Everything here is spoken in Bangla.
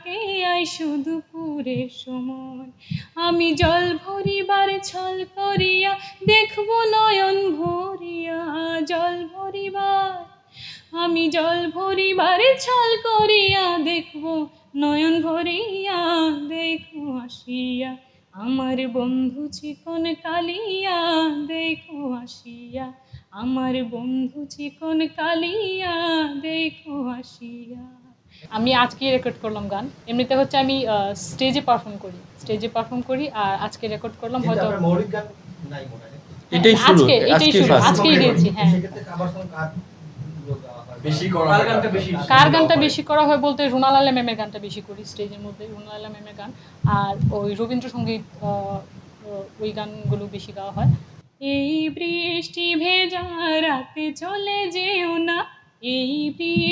ঘাটে আই শুধু পুরের সময় আমি জল ভরিবার ছল করিয়া দেখব নয়ন ভরিয়া। জল ভরিবার, আমি জল ভরিবার ছল করিয়া দেখব নয়ন ভরিয়া। দেখো আসিয়া আমার বন্ধু চিকন কালিয়া। দেখো আসিয়া আমার বন্ধু চিকন কালিয়া। দেখো আসিয়া আমি আজকে রেকর্ড করলাম গান। এমনিতে হচ্ছে আমি স্টেজে পারফর্ম করি। স্টেজে পারফর্ম করি আর আজকে রেকর্ড করলাম হয়তো আপনার মৌলিক গান নাই মনে হয়। এটাই শুরু, আজকে এটাই শুরু। আজকেই দিয়েছি হ্যাঁ। কারগুলো গাওয়া? বেশি করা কার গানটা বেশি কার গানটা বেশি করা হয় বলতে রুনালালা ম্যামের গানটা বেশি করি স্টেজের মধ্যে রুনালালা ম্যামের গান। আর ওই রবীন্দ্রসঙ্গীত ওই গানগুলো বেশি গাওয়া হয়। এই বৃষ্টি ভেজা রাতে চলে যেও না এই বৃষ্টি